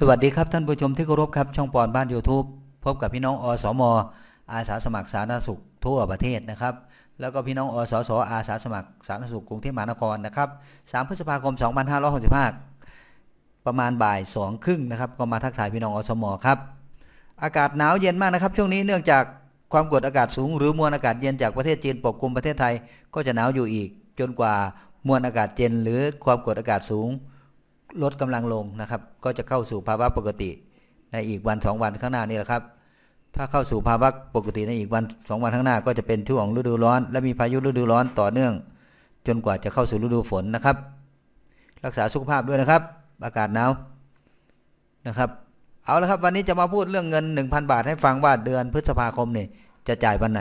สวัสดีครับท่านผู้ชมที่เคารพครับช่องปอนบ้าน YouTube พบกับพี่น้องอสมอาสาสมัครสาธารณสุขทั่วประเทศนะครับ แล้วก็พี่น้องอสสอาสาสมัครสาธารณสุขกรุงเทพมหานครนะครับ3พฤษภาคม 2565 ประมาณบ่ายสองครึ่งนะครับก็มาทักทายพี่น้องอสมครับอากาศหนาวเย็นมากนะครับ ช่วงนี้เนื่องจากความกดอากาศสูง หรือมวลอากาศเย็นจากประเทศจีนปกคลุมประเทศไทยก็จะหนาวอยู่อีก จนกว่ามวลอากาศเย็นหรือความกดอากาศสูง ลดกำลังลงนะครับ ก็จะเข้าสู่ภาวะปกติในอีกวันสองวันข้างหน้านี่แหละครับ ถ้าเข้าสู่ภาวะปกติในอีกวันสองวันข้างหน้า ก็จะเป็นช่วงฤดูร้อน และมีพายุฤดูร้อนต่อเนื่อง จนกว่าจะเข้าสู่ฤดูฝนนะครับ รักษาสุขภาพด้วยนะครับ อากาศหนาวนะครับเอาละครับวันนี้จะมาพูดเรื่องเงิน 1,000 บาทให้ฟังว่าเดือนพฤษภาคมเนี่ยจะจ่ายวันไหน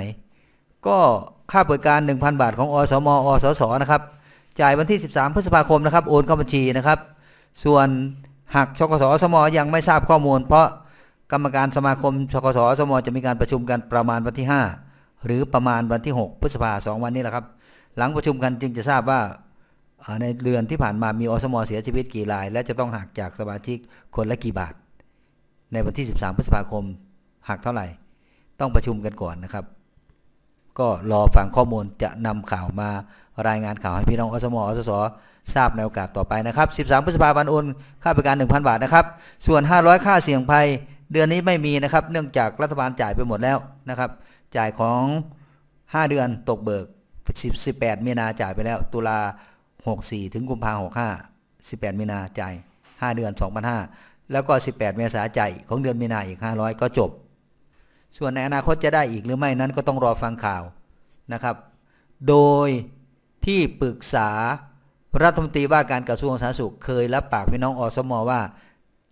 ก็ค่าบริการ 1,000 บาทของอสมอสสนะครับ จ่ายวันที่ 13 พฤษภาคมนะครับ โอนเข้าบัญชีนะครับ ส่วนหากชกสอสมยังไม่ทราบข้อมูล เพราะกรรมการสมาคมชกสอสมจะมีการประชุมกันประมาณวันที่ 5 หรือประมาณวันที่ 6 พฤษภาสองวันนี้แหละครับ หลังประชุมกันจึงจะทราบว่าอ่าในเดือนที่ผ่านมามีอสมเสียชีวิตกี่ราย และจะต้องหักจากสมาชิกคนละกี่บาท ในวันที่ 13 พฤษภาคมหักเท่าไหร่ ต้องประชุมกันก่อนนะครับ ก็รอฟังข้อมูลจะนำข่าวมารายงานข่าวให้พี่น้องอสมอสสทราบในโอกาสต่อไปนะครับ 13 พฤษภาคมโอนค่าบริการ 1,000 บาทนะครับ ส่วน 500 ค่าเสี่ยงภัย เดือนนี้ไม่มีนะครับ เนื่องจากรัฐบาลจ่ายไปหมดแล้วนะครับ จ่ายของ 5 เดือนตกเบิก10 18มีนาจ่ายไปแล้ว ตุลา 64 ถึงกุมภา65 18 มีนาจ่าย 5 เดือน 2,500 แล้วก็ 18 เมษาจ่ายของเดือนมีนาอีก 500 ก็จบ ส่วนในอนาคตจะได้อีกหรือไม่นั้นก็ต้องรอฟังข่าวนะครับ โดยที่ปรึกษารัฐมนตรีว่าการกระทรวงสาธารณสุขเคยรับปากพี่น้องอสมว่า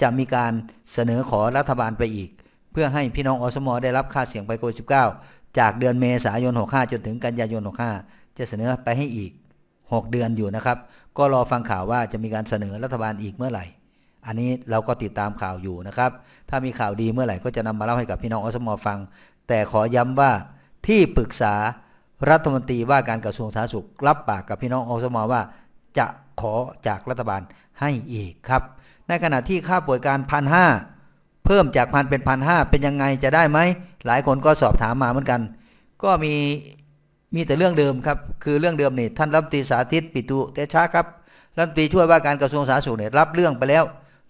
จะมีการเสนอขอรัฐบาลไปอีก เพื่อให้พี่น้องอสมได้รับค่าเสี่ยงภัยโควิด -19 จากเดือนเมษายน 65 จนถึงกันยายน 65 จะเสนอไปให้อีก 6 เดือนอยู่นะครับ ก็รอฟังข่าวว่าจะมีการเสนอรัฐบาลอีกเมื่อไหร่ อันนี้เราก็ติดตามข่าวอยู่นะครับ ถ้ามีข่าวดีเมื่อไหร่ก็จะนำมาเล่าให้กับพี่น้องอสมฟัง แต่ขอย้ำว่าที่ปรึกษารัฐมนตรีว่าการกระทรวงสาธารณสุขรับปากกับพี่น้องอสมว่า จะขอจากรัฐบาลให้อีกครับ ในขณะที่ค่าป่วยการพันห้าเพิ่มจากพันเป็นพันห้าเป็นยังไงจะได้ไหมหลายคนก็สอบถามมาเหมือนกัน ก็มีมีแต่เรื่องเดิมครับ คือเรื่องเดิมนี่ท่านรัฐมนตรีสาธิตปิตุเตชะครับรัฐมนตรีช่วยว่าการกระทรวงสาธารณสุขเนี่ยรับเรื่องไปแล้ว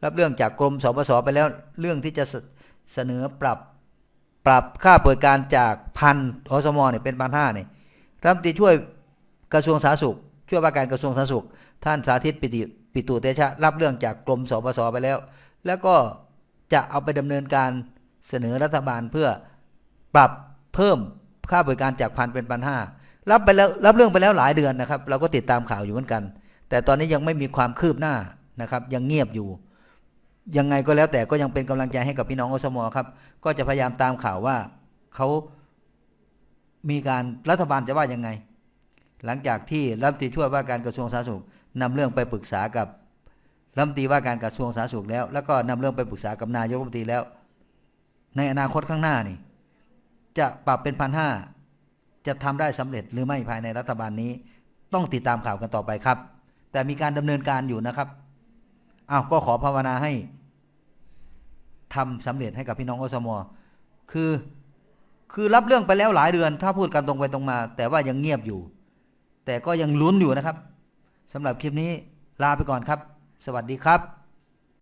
รับเรื่องจากกรมสปสไปแล้วเรื่องที่จะเสนอปรับปรับค่าบริการจากพันอสมเนี่ยเป็นพันห้าเนี่ยรัฐมนตรีช่วยกระทรวงสาธารณสุข ช่วยว่าการกระทรวงสาธารณสุข ท่านสาธิตปิติปิตุเตชะรับเรื่องจากกรมสปสไปแล้ว แล้วก็จะเอาไปดำเนินการเสนอรัฐบาลเพื่อปรับเพิ่มค่าบริการจากพันเป็นพันห้ารับไปแล้วรับเรื่องไปแล้วหลายเดือนนะครับ เราก็ติดตามข่าวอยู่เหมือนกัน แต่ตอนนี้ยังไม่มีความคืบหน้านะครับ ยังเงียบอยู่ ยังไงก็แล้วแต่ก็ยังเป็นกำลังใจให้กับพี่น้องอสมอครับ ก็จะพยายามตามข่าวว่าเขามีการรัฐบาลจะว่ายังไง หลังจากที่รัฐมนตรีช่วยว่าการกระทรวงสาธารณสุขนำเรื่องไปปรึกษากับรัฐมนตรีว่าการกระทรวงสาธารณสุขแล้ว แล้วก็นำเรื่องไปปรึกษากับนายกรัฐมนตรีแล้ว ในอนาคตข้างหน้านี่ จะปรับเป็นพันห้าจะทำได้สำเร็จหรือไม่ภายในรัฐบาลนี้ ต้องติดตามข่าวกันต่อไปครับ แต่มีการดำเนินการอยู่นะครับอ้าวก็ขอภาวนาให้ ทำสำเร็จให้กับพี่น้องอสมคือคือรับเรื่องไปแล้วหลายเดือน ถ้าพูดกันตรงไปตรงมา แต่ว่ายังเงียบอยู่ แต่ก็ยังลุ้นอยู่นะครับสำหรับคลิปนี้ลาไปก่อนครับ สวัสดีครับ